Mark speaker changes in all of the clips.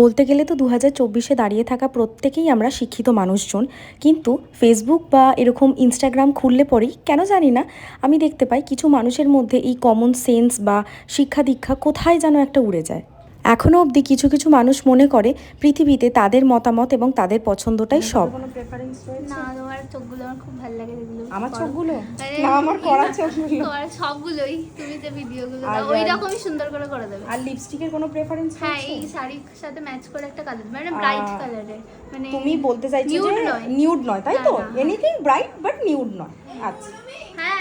Speaker 1: বলতে গেলে তো দু হাজার চব্বিশে দাঁড়িয়ে থাকা প্রত্যেকেই আমরা শিক্ষিত মানুষজন। কিন্তু ফেসবুক বা এরকম ইনস্টাগ্রাম খুললে পরেই, কেন জানি না, আমি দেখতে পাই কিছু মানুষের মধ্যে এই কমন সেন্স বা শিক্ষা দীক্ষা কোথায় যেন একটা উড়ে যায়। এখনও অবধি কিছু কিছু মানুষ মনে করে পৃথিবীতে তাদের মতামত এবং তাদের পছন্দটাই সব।
Speaker 2: প্রেফারেন্স
Speaker 3: না তোমার চোখগুলো আমার খুব ভালো লাগে
Speaker 2: আমার চোখগুলো? না আমার করা চোখগুলো।
Speaker 3: তোমার সবগুলোই তুমি যে ভিডিওগুলো দাও ওই রকমই সুন্দর করে করে দেবে।
Speaker 2: আর লিপস্টিকের কোনো প্রেফারেন্স
Speaker 3: হ্যাঁ এই শাড়ির সাথে ম্যাচ করে একটা কালার মানে ব্রাইট কালারের মানে
Speaker 2: তুমি বলতে চাইছো যে। নিউড নয়। তাই তো। এনিথিং ব্রাইট বাট নিউড নয়। আচ্ছা।
Speaker 3: হ্যাঁ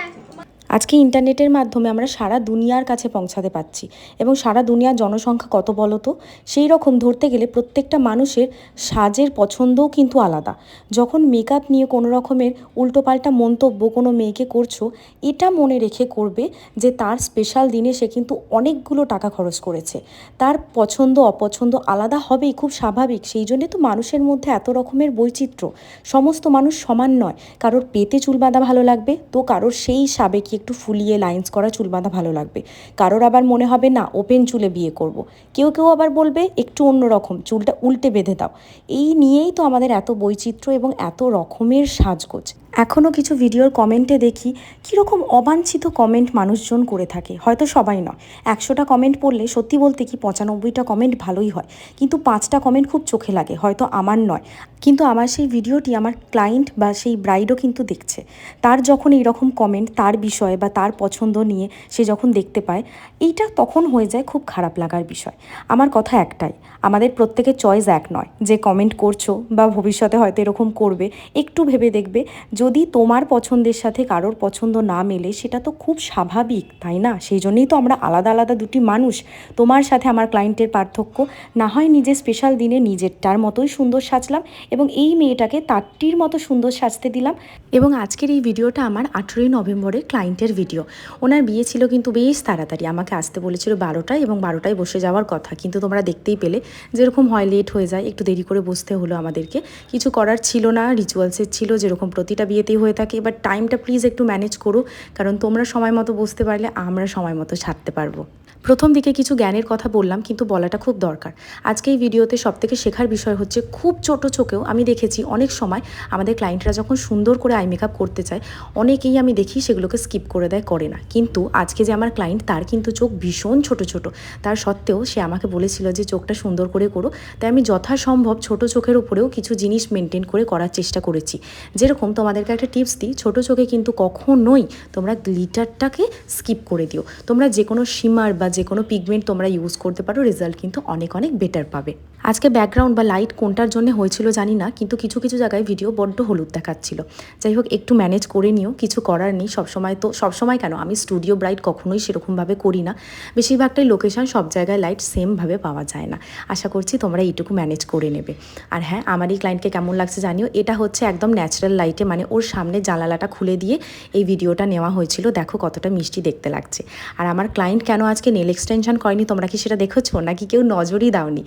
Speaker 1: আজকে ইন্টারনেটের মাধ্যমে আমরা সারা দুনিয়ার কাছে পৌঁছাতে পারছি। এবং সারা দুনিয়ার জনসংখ্যা কত বলো তো? সেই রকম ধরতে গেলে প্রত্যেকটা মানুষের সাজের পছন্দও কিন্তু আলাদা। যখন মেকআপ নিয়ে কোনো রকমের উল্টোপাল্টা মন্তব্য কোনো মেয়েকে করছ, এটা মনে রেখে করবে যে তার স্পেশাল দিনে সে কিন্তু অনেকগুলো টাকা খরচ করেছে। তার পছন্দ, অপছন্দ আলাদা হবেই, খুব স্বাভাবিক। সেই জন্যে তো মানুষের মধ্যে এত রকমের বৈচিত্র্য। সমস্ত মানুষ সমান নয়। কারোর পেতে চুল বাঁধা ভালো লাগবে, তো কারোর সেই সাবেকি একটু ফুলিয়ে লাইন্স করা, চুল বাঁধা ভালো লাগবে। কারোর আবার মনে হবে, না ওপেন চুলে বিয়ে করব। কেউ কেউ আবার বলবে, একটু অন্যরকম চুলটা উল্টে বেঁধে দাও। এই নিয়েই তো আমাদের এত বৈচিত্র্য এবং এত রকমের সাজগোজ। এখনও কিছু ভিডিওর কমেন্টে দেখি, কীরকম অবাঞ্ছিত কমেন্ট মানুষজন করে থাকে। হয়তো সবাই নয়। একশোটা কমেন্ট পড়লে সত্যি বলতে কি পঁচানব্বইটা কমেন্ট ভালোই হয়। কিন্তু পাঁচটা কমেন্ট খুব চোখে লাগে, হয়তো আমার নয়। কিন্তু আমার সেই ভিডিওটি আমার ক্লায়েন্ট বা সেই ব্রাইডও কিন্তু দেখছে। তার যখন এইরকম কমেন্ট তার বিষয়ে বা তার পছন্দ নিয়ে সে যখন দেখতে পায়, এইটা তখন হয়ে যায় খুব খারাপ লাগার বিষয়। আমার কথা একটাই, আমাদের প্রত্যেকের চয়েস এক নয়, যে কমেন্ট করছ বা ভবিষ্যতে হয়তো এরকম করবে, একটু ভেবে দেখবে, যদি তোমার পছন্দের সাথে কারোর পছন্দ না মেলে, সেটা তো খুব স্বাভাবিক, তাই না? সেই জন্যই তো আমরা আলাদা আলাদা দুটি মানুষ, তোমার সাথে আমার ক্লায়েন্টের পার্থক্য, না হয় নিজের স্পেশাল দিনে নিজেরটার মতোই সুন্দর সাজলাম এবং এই মেয়েটাকে তারটির মতো সুন্দর সাজতে দিলাম। এবং আজকের এই ভিডিওটা আমার আঠেরোই নভেম্বরের ক্লায়েন্টের ভিডিও। ওনার বিয়ে ছিল কিন্তু বেশ তাড়াতাড়ি। আমাকে আসতে বলেছিল বারোটায় এবং বারোটায় বসে যাওয়ার কথা। কিন্তু তোমরা দেখতেই পেলে যেরকম হয় লেট হয়ে যায়, একটু দেরি করে বসতে হলো আমাদেরকে। কিছু করার ছিল না রিচুয়ালসের ছিল যেরকম প্রতিটা বিয়েতেই হয়ে থাকে। এবার টাইমটা প্লিজ একটু ম্যানেজ করো, কারণ তোমরা সময় মতো বসতে পারলে আমরা সময় মতো ছাড়তে পারব। প্রথম দিকে কিছু জ্ঞানের কথা বললাম, কিন্তু বলাটা খুব দরকার। আজকে এই ভিডিওতে সবথেকে শেখার বিষয় হচ্ছে খুব ছোট চোখেও আমি দেখেছি অনেক সময় আমাদের ক্লায়েন্টরা যখন সুন্দর করে আই মেকআপ করতে চায়, অনেকেই আমি দেখি সেগুলোকে স্কিপ করে দেয়, করে না। কিন্তু আজকে যে আমার ক্লায়েন্ট তার কিন্তু চোখ ভীষণ ছোট ছোট। তার সত্ত্বেও সে আমাকে বলেছিল যে, চোখটা সুন্দর করে করো। তাই আমি যথাসম্ভব ছোট চোখের উপরেও কিছু জিনিস মেনটেন করে করার চেষ্টা করেছি। যেরকম তোমাদেরকে একটা টিপস দিই, ছোট চোখে কিন্তু কখনোই তোমরা গ্লিটারটাকে স্কিপ করে দিও। তোমরা যে কোনো শিমার বা যে কোনো পিগমেন্ট তোমরা ইউজ করতে পারো রেজাল্ট কিন্তু অনেক অনেক বেটার পাবে। আজকে ব্যাকগ্রাউন্ড বা লাইট কোনটার জন্য হয়েছিল জানি না, কিন্তু কিছু কিছু জায়গায় ভিডিও বড্ড হলুদ দেখাচ্ছিল। যাই হোক, একটু ম্যানেজ করে নিও, কিছু করার নেই, সবসময় তো, সবসময় কেন? আমি স্টুডিও ব্রাইট কখনোই সেরকমভাবে করি না। বেশিরভাগটাই লোকেশন সব জায়গায় লাইট সেমভাবে পাওয়া যায় না। আশা করছি তোমরা এইটুকু ম্যানেজ করে নেবে। আর হ্যাঁ আমার এই ক্লায়েন্টকে কেমন লাগছে জানিও? এটা হচ্ছে একদম ন্যাচারাল লাইটে মানে ওর সামনে জানালাটা খুলে দিয়ে এই ভিডিওটা নেওয়া হয়েছিল। দেখো কতটা মিষ্টি দেখতে লাগছে। আর আমার ক্লায়েন্ট কেন আজকে নেল এক্সটেনশন করেনি? তোমরা কি সেটা দেখেছ? নাকি কেউ নজরই দাওনি?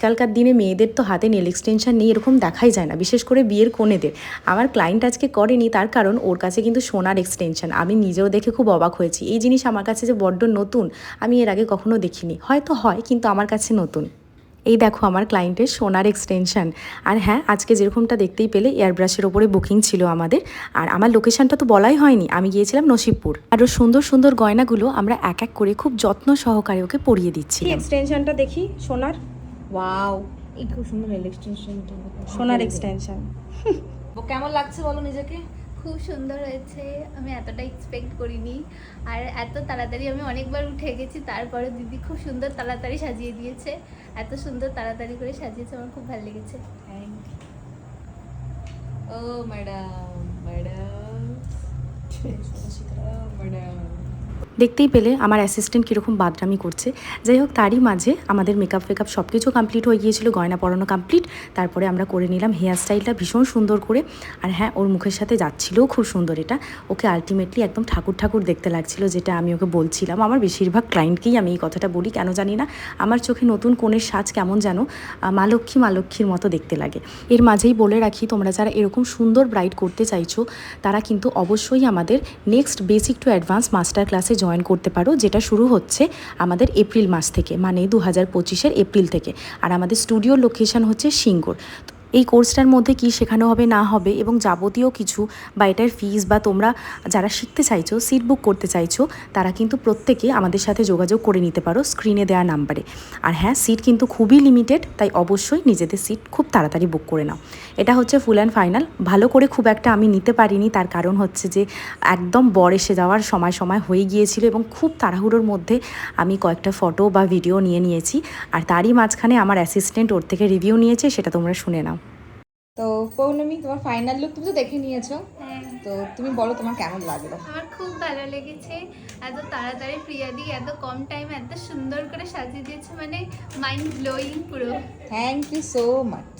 Speaker 1: আজকালকার দিনে মেয়েদের তো হাতে নেল এক্সটেনশন নেই, এরকম দেখাই যায় না, বিশেষ করে বিয়ের কোণেদের আমার ক্লায়েন্ট আজকে করেনি, তার কারণ ওর কাছে কিন্তু সোনার এক্সটেনশন। আমি নিজেও দেখে খুব অবাক হয়েছি। এই জিনিস আমার কাছে যে বড্ড নতুন, আমি এর আগে কখনো দেখিনি। হয়তো হয়, কিন্তু আমার কাছে নতুন। এই দেখো আমার ক্লায়েন্টের সোনার এক্সটেনশন। আর হ্যাঁ আজকে যেরকমটা দেখতেই পেলে এয়ারব্রাশের ওপরে বুকিং ছিল আমাদের। আর আমার লোকেশনটা তো বলাই হয়নি, আমি গিয়েছিলাম নসিবপুর। আর ওর সুন্দর সুন্দর গয়নাগুলো আমরা এক এক করে খুব যত্ন সহকারে ওকে পরিয়ে দিচ্ছি
Speaker 2: এক্সটেনশনটা দেখি? সোনার? ওয়াও
Speaker 4: এই খুব সুন্দর নেল এক্সটেনশনটা
Speaker 2: সোনার এক্সটেনশন
Speaker 4: ও কেমন লাগছে বলো নিজেকে?
Speaker 3: খুব সুন্দর হয়েছে। আমি এতটা এক্সপেক্ট করিনি। আর এত তাড়াতাড়ি আমি অনেকবার উঠে গেছি তারপরে দিদি খুব সুন্দর তাড়াতাড়ি সাজিয়ে দিয়েছে। এত সুন্দর তাড়াতাড়ি করে সাজিয়েছে আমার খুব ভালো লেগেছে।
Speaker 4: ও ম্যাডাম ম্যাডাম ম্যাডাম
Speaker 1: দেখতেই পেলে আমার অ্যাসিস্ট্যান্ট কীরকম বাদরামি করছে। যাই হোক তারই মাঝে আমাদের মেকআপ ফেকআপ সব কিছু কমপ্লিট হয়ে গিয়েছিল গয়না পরানো কমপ্লিট তারপরে আমরা করে নিলাম হেয়ার স্টাইলটা ভীষণ সুন্দর করে। আর হ্যাঁ ওর মুখের সাথে যাচ্ছিলও খুব সুন্দর এটা। ওকে আলটিমেটলি একদম ঠাকুর ঠাকুর দেখতে লাগছিল যেটা আমি ওকে বলছিলাম। আমার বেশিরভাগ ক্লায়েন্টকেই আমি এই কথাটা বলি কেন জানি না? আমার চোখে নতুন কোণের সাজ কেমন যেন আহ, মা লক্ষ্মী মা লক্ষ্মীর মতো দেখতে লাগে। এর মাঝেই বলে রাখি তোমরা যারা এরকম সুন্দর ব্রাইড করতে চাইছো তারা কিন্তু অবশ্যই আমাদের next basic to advance master ক্লাসে জয়েন জয়েন করতে পারো, যেটা শুরু হচ্ছে আমাদের এপ্রিল মাস থেকে মানে দু হাজার পঁচিশের এপ্রিল থেকে। আর আমাদের স্টুডিওর লোকেশান হচ্ছে সিঙ্গুর। এই কোর্সটার মধ্যে কি শেখানো হবে, না হবে এবং যাবতীয় কিছু বা এটার ফিস বা তোমরা যারা শিখতে চাইছো সিট বুক করতে চাইছো, তারা কিন্তু প্রত্যেকে আমাদের সাথে যোগাযোগ করে নিতে পারো স্ক্রিনে দেওয়া নাম্বারে আর হ্যাঁ সিট কিন্তু খুবই লিমিটেড তাই অবশ্যই নিজেদের সিট খুব তাড়াতাড়ি বুক করে নাও। এটা হচ্ছে ফুল অ্যান্ড ফাইনাল ভালো করে খুব একটা আমি নিতে পারিনি, তার কারণ হচ্ছে যে একদম বর এসে যাওয়ার সময় সময় হয়ে গিয়েছিল এবং খুব তাড়াহুড়োর মধ্যে আমি কয়েকটা ফটো বা ভিডিও নিয়ে নিয়েছি। আর তারই মাঝখানে আমার অ্যাসিস্ট্যান্ট ওর থেকে রিভিউ নিয়েছে, সেটা তোমরা শুনে নাও।
Speaker 4: তো পৌর্ণমি তোমার ফাইনাল লুক তুমি তো দেখে নিয়েছো।
Speaker 3: হ্যাঁ।
Speaker 4: তো তুমি বলো তোমার কেমন লাগল?
Speaker 3: আমার খুব ভালো লেগেছে। এত তাড়াতাড়ি প্রিয়াদি এত কম টাইম এত সুন্দর করে সাজিয়ে দিয়েছে মানে মাইন্ড ব্লোয়িং পুরো।
Speaker 4: Thank you so much